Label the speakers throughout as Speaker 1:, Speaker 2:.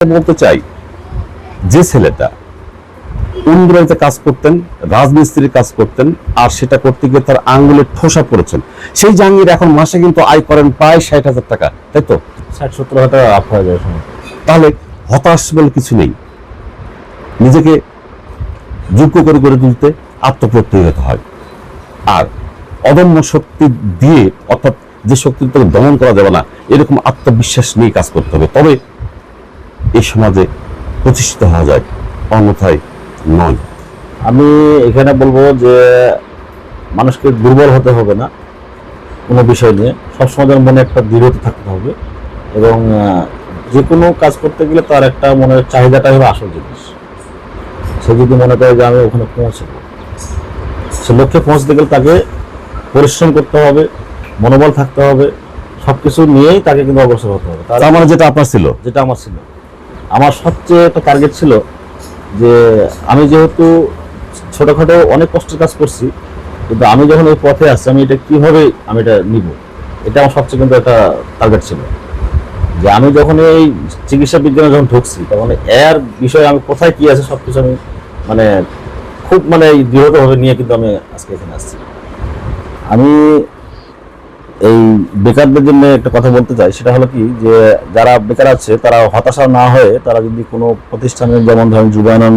Speaker 1: বলতে চাই যে ছেলেটা ইন্দ্রাইতে কাজ করতেন রাজমিস্ত্রির কাজ করতেন আর সেটা করতে গিয়ে তার আঙ্গুলে ঠোসা পড়েছেন। সেই জাহাঙ্গীর এখন মাসে কিন্তু আয় করেন প্রায় ষাট হাজার টাকা তাই তো?
Speaker 2: ষাট সত্তর হাজার টাকা আপ হয়ে যায়
Speaker 1: তাহলে হতাশ বলে কিছু নেই। নিজেকে যোগ্য করে গড়ে তুলতে আত্মপ্রত্যয়ী হতে হয়। আর অদম্য শক্তি দিয়ে অর্থাৎ যে শক্তি তোকে দমন করা যাবে না এরকম আত্মবিশ্বাস নিয়ে কাজ করতে হবে। তবে এই সমাজে প্রতিষ্ঠিত হওয়া যায় অন্যথায় নয়।
Speaker 2: আমি এখানে বলব যে মানুষকে দুর্বল হতে হবে না কোনো বিষয় নিয়ে। সবসময় যেন মনে একটা দৃঢ়তা থাকতে হবে এবং যে কোনো কাজ করতে গেলে তার একটা মনের চাহিদাটাই হলো আসল জিনিস। সে যদি মনে করে যে আমি ওখানে পৌঁছবো সে লক্ষ্যে পৌঁছতে গেলে তাকে পরিশ্রম করতে হবে মনোবল থাকতে হবে সব কিছু নিয়েই তাকে কিন্তু অগ্রসর হতে হবে। তার
Speaker 1: তার মানে যেটা আপনার ছিল?
Speaker 2: যেটা আমার ছিল। আমার সবচেয়ে একটা টার্গেট ছিল যে আমি যেহেতু ছোটোখাটো অনেক কষ্টের কাজ করছি, কিন্তু আমি যখন এই পথে আসছি আমি এটা কীভাবে আমি এটা নিব? এটা আমার সবচেয়ে কিন্তু একটা টার্গেট ছিল। যে আমি যখন এই চিকিৎসা বিজ্ঞানে যখন ঢুকছি, তখন এর বিষয়ে আমি কোথায় কি আছে সব কিছু আমি মানে খুব মানে দৃঢ়তাভাবে নিয়ে কিন্তু আমি আজকে এখানে আসছি। আমি এই বেকারদের জন্য একটা কথা বলতে চাই সেটা হলো কি যে যারা বেকার আছে তারা হতাশা না হয়ে তারা যদি কোনো প্রতিষ্ঠানের যেমন ধরেন যুবায়নন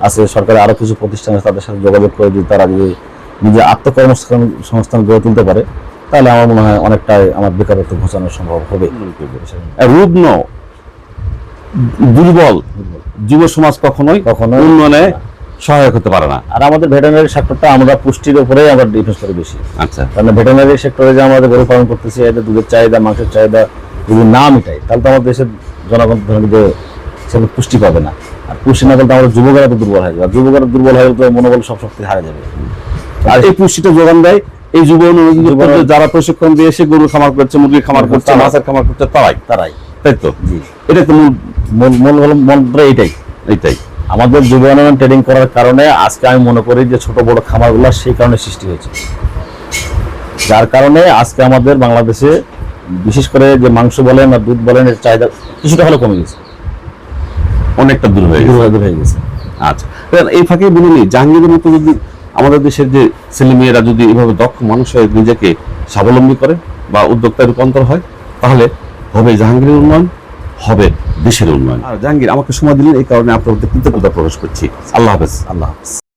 Speaker 2: আছে সরকারের আরও কিছু প্রতিষ্ঠান আছে তাদের সাথে যোগাযোগ করে যদি তারা যদি নিজে আত্মকর্মসংস্থান সংস্থান গড়ে তুলতে পারে তাহলে আমার মনে হয় অনেকটাই আমার বেকারত্ব ঘোচানো সম্ভব হবে।
Speaker 1: রুগ্ন দুর্বল যুব সমাজ কখনোই
Speaker 2: কখনোই
Speaker 1: উন্নয়নে সহায়ক হতে পারে না।
Speaker 2: আর আমাদের ভেটেনারি সেক্টরটা আমরা পুষ্টির উপরেই আমরা ডিফেন্স করি বেশি।
Speaker 1: আচ্ছা।
Speaker 2: কারণ ভেটেনারি সেক্টরে যে আমাদের গরু পালন করতেছি এদের দুধের চাহিদা মাংসের চাহিদা যদি না মিটাই তাহলে তো আমাদের দেশের জনগণ যে সেগুলো পুষ্টি পাবে না। আর পুষ্টি না পেলে তো আমাদের যুবকেরা তো দুর্বল হয়ে যাবে। আর যুবকেরা দুর্বল হয়ে গেলে তো মনোবল সব শক্তি হারা যাবে।
Speaker 1: আর এই পুষ্টিটা যোগান দেয় এই যুব যারা প্রশিক্ষণ দিয়ে এসে গরু খামার করছে মুরগির খামার করছে মাছের খামার করছে তারাই।
Speaker 2: তারাই।
Speaker 1: তাই তো?
Speaker 2: জি।
Speaker 1: এটা তো মূল
Speaker 2: মূল মূল মন্ত্র এইটাই
Speaker 1: এইটাই
Speaker 2: আমাদের যুব উন্নয়ন ট্রেডিং করার কারণে আজকে আমি মনে করি যে ছোট বড় খামারগুলো সেই কারণে সৃষ্টি হয়েছে। যার কারণে আজকে আমাদের বাংলাদেশে বিশেষ করে যে মাংস বলেন আর দুধ বলেন এর চাহিদা কিছুটা হলে কমে গেছে।
Speaker 1: অনেকটা দূর হয়ে গেছে।
Speaker 2: দূর হয়ে গেছে।
Speaker 1: আচ্ছা। এই ফাঁকে বলে নি জাহাঙ্গীরের মতো যদি আমাদের দেশের যে ছেলে মেয়েরা যদি এভাবে দক্ষ মানুষ হয়ে নিজেকে স্বাবলম্বী করে বা উদ্যোক্তায় রূপান্তর হয় তাহলে হবে জাহাঙ্গীরের উন্নয়ন হবে দেশের উন্নয়ন। আর জাহাঙ্গীর আমাকে সময় দিলেন এই কারণে আপনার কৃতজ্ঞতা প্রকাশ করছি। আল্লাহ হাফেজ।
Speaker 2: আল্লাহ হাফেজ।